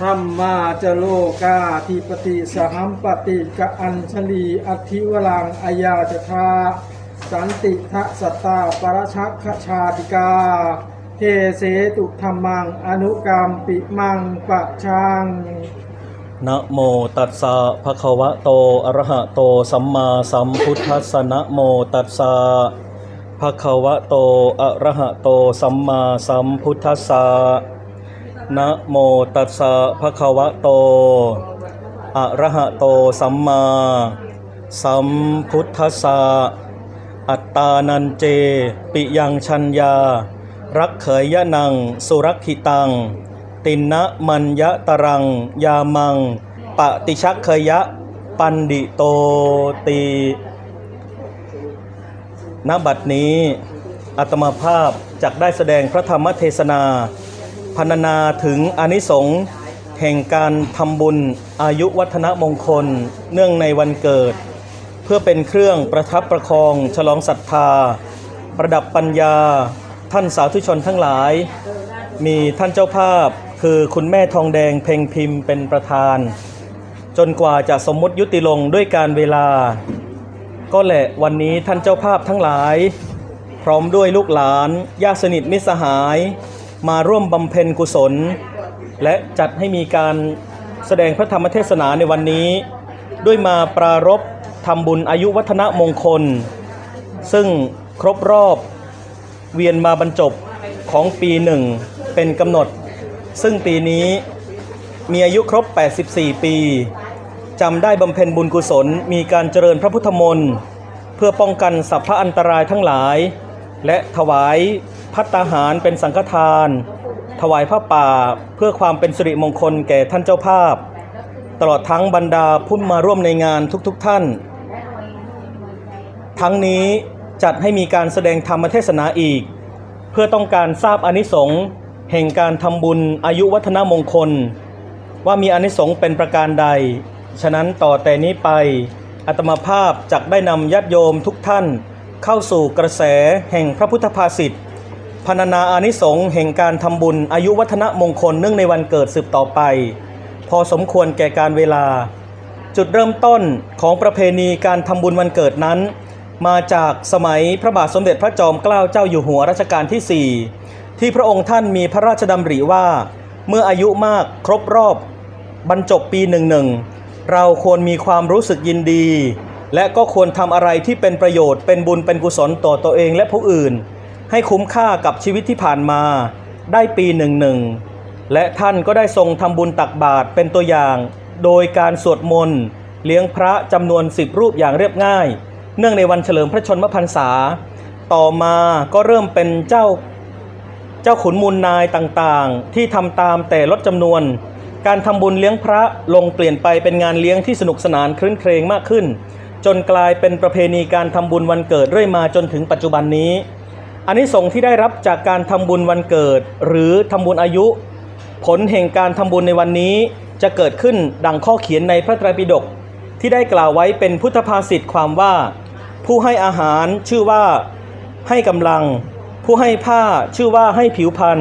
ธรรมมาจโลกาธิปติสหัมปติกะอัญชลีอธิวรังอายาจทาสันติทะสตตาปรชักขชาติกาเทเสตุธรรมัง อนุกรรมปิมังปะชังนะโมตัสสะภะคะวะโตอะระหะโตสัมมาสัมพุทธัสสะนะโมตัสสะภะคะวะโตอะระหะโตสัมมาสัมพุทธัสสะ นะโมตัสสะภะคะวะโต อะระหะโตสัมมา สัมพุทธัสสะ อัตตานันเจ ปิยังชัญญา รักเขยยะนัง สุรักขิตัง ตินนะมัญยะตรัง ยามัง ปฏิชักเคยะ ปันดิโตตีณบัดนี้อาตมาภาพจักได้แสดงพระธรรมเทศนา รรณนาถึงอนิสงส์แห่งการทำบุญอายุวัฒนมงคล เนื่องในวันเกิด เพื่อเป็นเครื่องประทับประคอง ฉลองศรัทธา ประดับปัญญา ท่านสาธุชนทั้งหลาย มีท่านเจ้าภาพคือคุณแม่ทองแดงเพ่งพิมพ์เป็นประธาน จนกว่าจะสมมุติยุติลงด้วยการเวลา ก็แหละวันนี้ท่านเจ้าภาพทั้งหลาย พร้อมด้วยลูกหลานญาติสนิทมิตรสหาย มาร่วมบำเพ็ญกุศล และจัดให้มีการแสดงพระธรรมเทศนาในวันนี้ ด้วยมาปรารบทำบุญอายุวัฒนมงคล ซึ่งครบรอบเวียนมาบรรจบของปีหนึ่งเป็นกำหนด ซึ่งปีนี้มีอายุครบ 84 ปีจำได้บำเพ็ญบุญกุศลมีการเจริญพระพุทธมนต์ เพื่อป้องกันสัพพะอันตรายทั้งหลาย และถวาย พัตตาหารเป็นสังฆทาน ถวายผ้าป่าเพื่อความเป็นสิริมงคลแก่ท่านเจ้าภาพ ตลอดทั้งบรรดาผู้มาร่วมในงานทุกๆทท่าน ทั้งนี้จัดให้มีการแสดงธรรมเทศนาอีก เพื่อต้องการทราบอนิสงส์แห่งการทำบุญอายุวัฒนมงคล ว่ามีอนิสงส์เป็นประการใด ฉะนั้นต่อแต่นี้ไปอาตมาภาพจักได้นำญาติโยมทุกท่าน เข้าสู่กระแสแห่งพระพุทธภาษิต พรรณนาอานิสงส์แห่งการทำบุญอายุวัฒนมงคลเนื่องในวันเกิดสืบต่อไป พอสมควรแก่การเวลา จุดเริ่มต้นของประเพณีการทำบุญวันเกิดนั้น มาจากสมัยพระบาทสมเด็จพระจอมเกล้าเจ้าอยู่หัวรัชกาลที่ 4 ที่พระองค์ท่านมีพระราชดำริว่า เมื่ออายุมากครบรอบบรรจบปีหนึ่งหนึ่งเราควรมีความรู้สึกยินดี และก็ควรทำอะไรที่เป็นประโยชน์เป็นบุญเป็นกุศลต่อตัวเองและผู้อื่น ให้คุ้มค่ากับชีวิตที่ผ่านมา ได้ปีหนึ่งหนึ่งและท่านก็ได้ทรงทำบุญตักบาตรเป็นตัวอย่าง โดยการสวดมนต์เลี้ยงพระจำนวนสิบรูปอย่างเรียบง่าย เนื่องในวันเฉลิมพระชนมพรรษา ต่อมาก็เริ่มเป็นเจ้าเจ้าขุนมูลนายต่างๆ ที่ทำตามแต่ลดจำนวน การทำบุญเลี้ยงพระลงเปลี่ยนไปเป็นงานเลี้ยงที่สนุกสนานคลื้นเครงมากขึ้น จนกลายเป็นประเพณีการทำบุญวันเกิดเรื่อยมาจนถึงปัจจุบันนี้ อานิสงส์ที่ได้รับจากการทำบุญวันเกิด หรือทำบุญอายุ ผลแห่งการทำบุญในวันนี้จะเกิดขึ้นดังข้อเขียนในพระไตรปิฎกที่ได้กล่าวไว้เป็นพุทธภาษิตความว่า ผู้ให้อาหารชื่อว่าให้กำลัง ผู้ให้ผ้าชื่อว่าให้ผิวพรรณ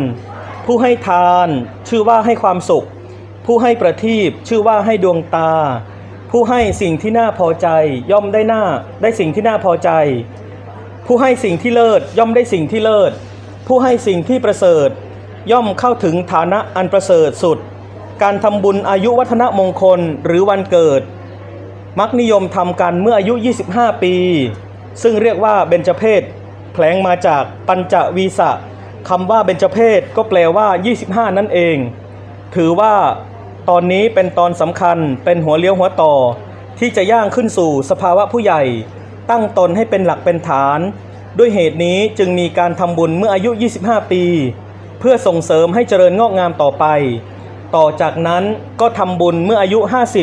ผู้ให้ทาน ชื่อว่าให้ความสุข ผู้ให้ประทีปชื่อว่าให้ดวงตา ผู้ให้สิ่งที่น่าพอใจ ย่อมได้หน้าได้สิ่งที่น่าพอใจ ผู้ให้สิ่งที่เลิศย่อมได้สิ่งที่เลิศ ผู้ให้สิ่งที่ประเสริฐ ย่อมเข้าถึงฐานะอันประเสริฐสุด การทำบุญอายุวัฒนมงคลหรือวันเกิด มักนิยมทำกันเมื่ออายุ 25 ปี ซึ่งเรียกว่าเบญจเพศแผลงมาจากปัญจวีสะคำว่าเบญจเพศก็แปลว่า 25 นั่นเอง ถือว่าตอนนี้เป็นตอนสำคัญเป็นหัวเลี้ยวหัวต่อ ที่จะย่างขึ้นสู่สภาวะผู้ใหญ่ ตั้งตนให้เป็นหลักเป็นฐาน ด้วยเหตุนี้จึงมีการทำบุญเมื่ออายุ 25 ปี เพื่อส่งเสริมให้เจริญงอกงามต่อไป ต่อจากนั้นก็ทำบุญเมื่ออายุ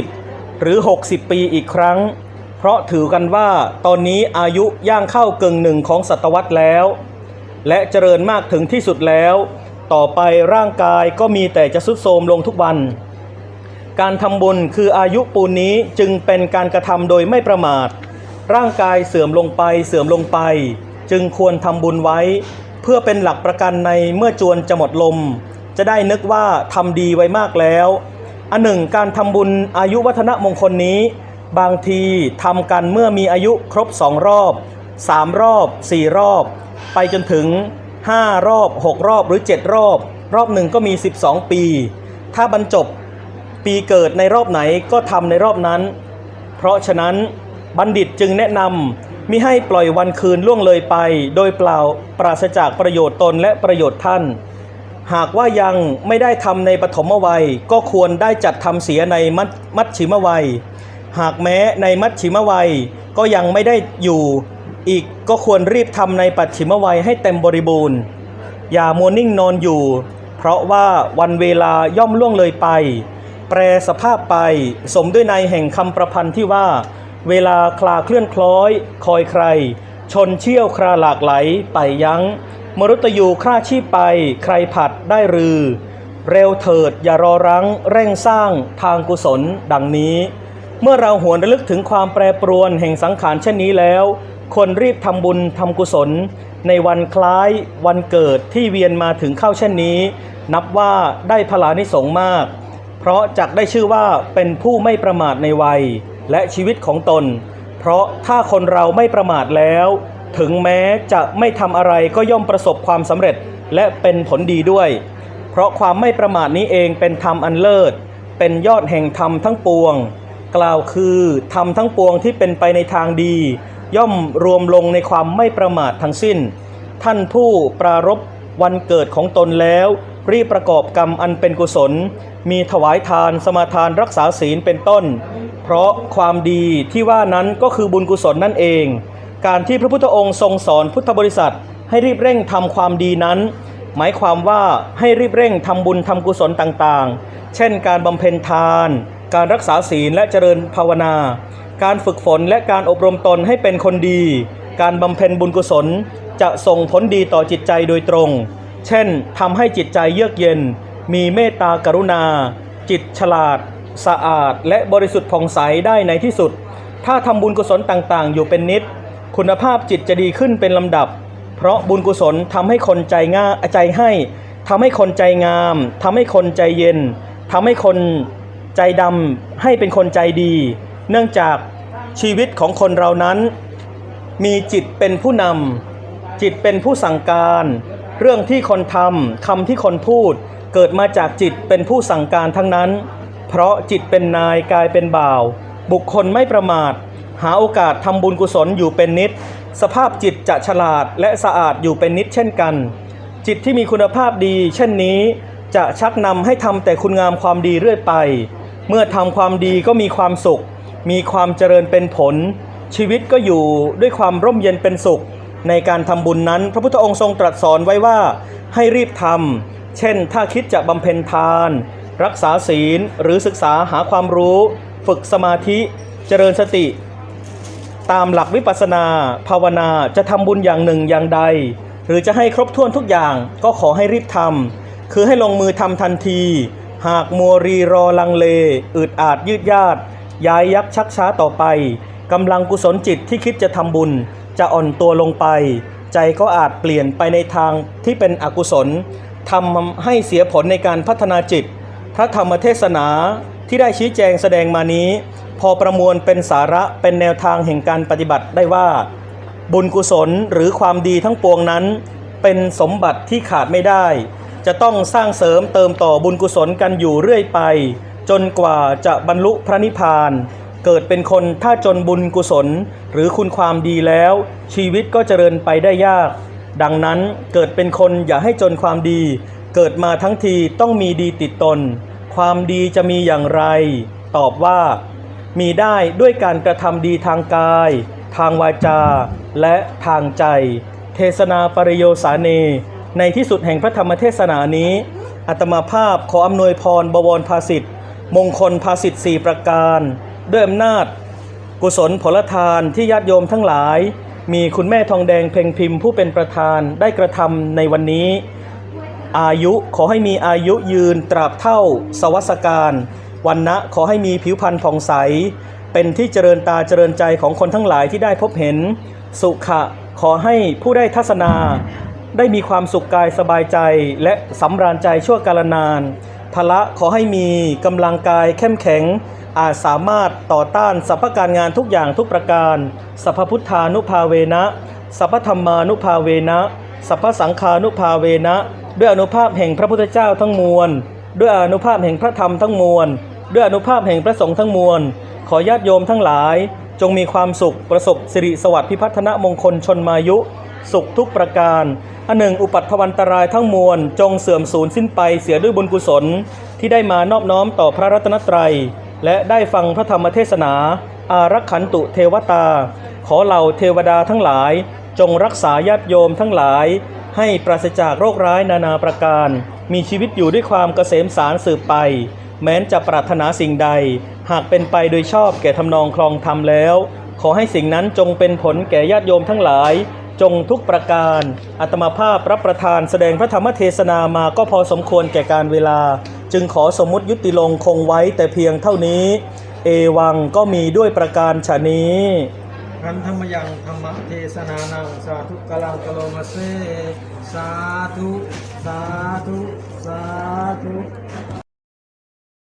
50 หรือ 60 ปีอีกครั้ง เพราะถือกันว่าตอนนี้อายุย่างเข้าเกึ่งหนึ่งของศตวรรษแล้ว และเจริญมากถึงที่สุดแล้ว ต่อไปร่างกายก็มีแต่จะสุดโทรมลงทุกวันการทำบุญคืออายุปูนนี้จึงเป็นการกระทำโดยไม่ประมาท ร่างกายเสื่อมลงไปเสื่อมลงไป จึงควรทำบุญไว้ เพื่อเป็นหลักประกันในเมื่อจวนจะหมดลม จะได้นึกว่าทำดีไว้มากแล้ว อันหนึ่งการทำบุญอายุวัฒนมงคลนี้ บางทีทำกันเมื่อมีอายุครบสองรอบสามรอบสี่รอบ ไปจนถึง5รอบ6รอบหรือ7รอบ รอบหนึ่งก็มี 12 ปี ถ้าบรรจบปีเกิดในรอบไหนก็ทำในรอบนั้น เพราะฉะนั้น บัณฑิตจึงแนะนำมิให้ปล่อยวันคืนล่วงเลยไป โดยเปล่าปราศจากประโยชน์ตนและประโยชน์ท่าน หากว่ายังไม่ได้ทำในปฐมวัย ก็ควรได้จัดทำเสียในมัชมัชชิมวัย หากแม้ในมัชชิมวัยก็ยังไม่ได้อยู่ อีกก็ควรรีบทำในปัจฉิมวัยให้เต็มบริบูรณ์ อย่ามัวนิ่งนอนอยู่ เพราะว่าวันเวลาย่อมล่วงเลยไป แปรสภาพไปสมด้วยในแห่งคำประพันธ์ที่ว่า เวลาคลาเคลื่อนคล้อย คอยใคร ชนเชี่ยวคราหลากไหลไปยัง้ง มรุตยูคร่าชีพไป ใครผัดได้รือ เร็วเถิดอย่ารอรั้ง เร่งสร้างทางกุศลดังนี้ เมื่อเราหวนระลึกถึงความแปรปรวนแห่งสังขารเช่นนี้แล้ว ควรรีบทำบุญทำกุศล ในวันคล้ายวันเกิดที่เวียนมาถึงเข้าเช่นนี้ นับว่าได้พลานิสงมาก เพราะจักได้ชื่อว่าเป็นผู้ไม่ประมาทในวัย และชีวิตของตน เพราะถ้าคนเราไม่ประมาทแล้ว ถึงแม้จะไม่ทำอะไรก็ย่อมประสบความสำเร็จและเป็นผลดีด้วย เพราะความไม่ประมาทนี้เองเป็นธรรมอันเลิศ เป็นยอดแห่งธรรมทั้งปวง กล่าวคือธรรมทั้งปวงที่เป็นไปในทางดี ย่อมรวมลงในความไม่ประมาททั้งสิ้น ท่านผู้ปรารบวันเกิดของตนแล้ว รีบประกอบกรรมอันเป็นกุศล มีถวายทานสมาทานรักษาศีลเป็นต้น เพราะความดีที่ว่านั้นก็คือบุญกุศลนั่นเอง การที่พระพุทธองค์ทรงสอนพุทธบริษัท ให้รีบเร่งทำความดีนั้น หมายความว่าให้รีบเร่งทำบุญทำกุศลต่างๆ เช่น การบำเพ็ญทาน การรักษาศีลและเจริญภาวนา การฝึกฝนและการอบรมตนให้เป็นคนดี การบำเพ็ญบุญกุศลจะส่งผลดีต่อจิตใจโดยตรง เช่นทำให้จิตใจเยือกเย็น มีเมตตากรุณา จิตฉลาด สะอาดและบริสุทธิ์ผ่องใสได้ในที่สุด ถ้าทำบุญกุศลต่างๆ อยู่เป็นนิด คุณภาพจิตจะดีขึ้นเป็นลำดับ เพราะบุญกุศลทำให้คนใจง่าใจให้ทำให้คนใจงามทำให้คนใจเย็นทำให้คนใจดำให้เป็นคนใจดี เนื่องจากชีวิตของคนเรานั้น มีจิตเป็นผู้นำจิตเป็นผู้สั่งการ เรื่องที่คนทำคำที่คนพูด เกิดมาจากจิตเป็นผู้สั่งการทั้งนั้น เพราะจิตเป็นนายกายเป็นบ่าว บุคคลไม่ประมาท หาโอกาสทำบุญกุศลอยู่เป็นนิด สภาพจิตจะฉลาดและสะอาดอยู่เป็นนิดเช่นกัน จิตที่มีคุณภาพดี เช่นนี้จะชักนำให้ทำแต่คุณงามความดีเรื่อยไป เมื่อทำความดีก็มีความสุข มีความเจริญเป็นผล ชีวิตก็อยู่ด้วยความร่มเย็นเป็นสุข ในการทำบุญนั้น พระพุทธองค์ทรงตรัสสอนไว้ว่า ให้รีบทำเช่นถ้าคิดจะบำเพ็ญทาน รักษาศีลหรือศึกษาหาความรู้ ฝึกสมาธิ เจริญสติ ตามหลักวิปัสสนา ภาวนาจะทำบุญอย่างหนึ่งอย่างใด หรือจะให้ครบถ้วนทุกอย่างก็ขอให้รีบทำคือให้ลงมือทำทันที หากมัวรีรอลังเล อึดอาจยืดยาดย้ายยักชักช้าต่อไปกำลังกุศลจิตที่คิดจะทำบุญ จะอ่อนตัวลงไป ใจก็อาจเปลี่ยนไปในทางที่เป็นอกุศลทำให้เสียผลในการพัฒนาจิต พระธรรมเทศนาที่ได้ชี้แจงแสดงมานี้ พอประมวลเป็นสาระเป็นแนวทางแห่งการปฏิบัติได้ว่า บุญกุศลหรือความดีทั้งปวงนั้น เป็นสมบัติที่ขาดไม่ได้ จะต้องสร้างเสริมเติมต่อบุญกุศลกันอยู่เรื่อยไป จนกว่าจะบรรลุพระนิพพานเกิดเป็นคนถ้าจนบุญกุศลหรือคุณความดีแล้ว ชีวิตก็เจริญไปได้ยาก ดังนั้นเกิดเป็นคนอย่าให้จนความดี เกิดมาทั้งทีต้องมีดีติดตน ความดีจะมีอย่างไร ตอบว่า มีได้ด้วยการกระทำดีทางกาย ทางวาจา และทางใจ เทศนาปริโยสาเน ในที่สุดแห่งพระธรรมเทศนานี้ อัตมาภาพขออำนวยพรบวรภาสิทธิ์มงคลภาสิทธิ์สี่ประการ ด้วยอำนาจ กุศลผลทานที่ญาติโยมทั้งหลาย มีคุณแม่ทองแดงเพ่งพิมพ์ผู้เป็นประธานได้กระทำในวันนี้ อายุขอให้มีอายุยืนตราบเท่า สวัสการวันนะขอให้มีผิวพรรณผ่องใส เป็นที่เจริญตาเจริญใจของคนทั้งหลายที่ได้พบเห็น สุขะขอให้ผู้ได้ทัศนา ได้มีความสุขกายสบายใจ และสำราญใจชั่วกาลนานภพละขอให้มีกำลังกายเข้มแข็ง อาจสามารถต่อต้านสรรพการงานทุกอย่างทุกประการสัพพุทธานุภาเวนะสัพพธรรมานุภาเวนะสัพพสังฆานุภาเวนะ ด้วยอนุภาพแห่งพระพุทธเจ้าทั้งมวล ด้วยอนุภาพแห่งพระธรรมทั้งมวล ด้วยอนุภาพแห่งพระสงฆ์ทั้งมวล ขอญาติโยมทั้งหลาย จงมีความสุขประสบสิริสวัสดิ์พิพัฒนมงคลชนมายุ สุขทุกประการอันหนึ่งอุปัตถวันตรายทั้งมวล จงเสื่อมสูญสิ้นไปเสียด้วยบุญกุศล ที่ได้มานอบน้อมต่อพระรัตนตรัย และได้ฟังพระธรรมเทศนา อารักขันตุเทวตา ขอเหล่าเทวดาทั้งหลาย จงรักษาญาติโยมทั้งหลาย ให้ปราศจากโรคร้ายนานาประการ มีชีวิตอยู่ด้วยความเกษมสารสืบไป แม้นจะปรารถนาสิ่งใด หากเป็นไปโดยชอบแก่ทำนองคลองธรรมแล้ว ขอให้สิ่งนั้นจงเป็นผลแก่ญาติโยมทั้งหลาย จงทุกประการอัตมาภาพรับประทานแสดงพระธรรมเทศนามาก็พอสมควรแก่การเวลา จึงขอสมมติยุติลงคงไว้แต่เพียงเท่านี้ เอวังก็มีด้วยประการฉนี้ ขันธรรมยังธรรมเทศนานังสาธุกลังกะโลมาเซสาธุ สาธุ สาธุ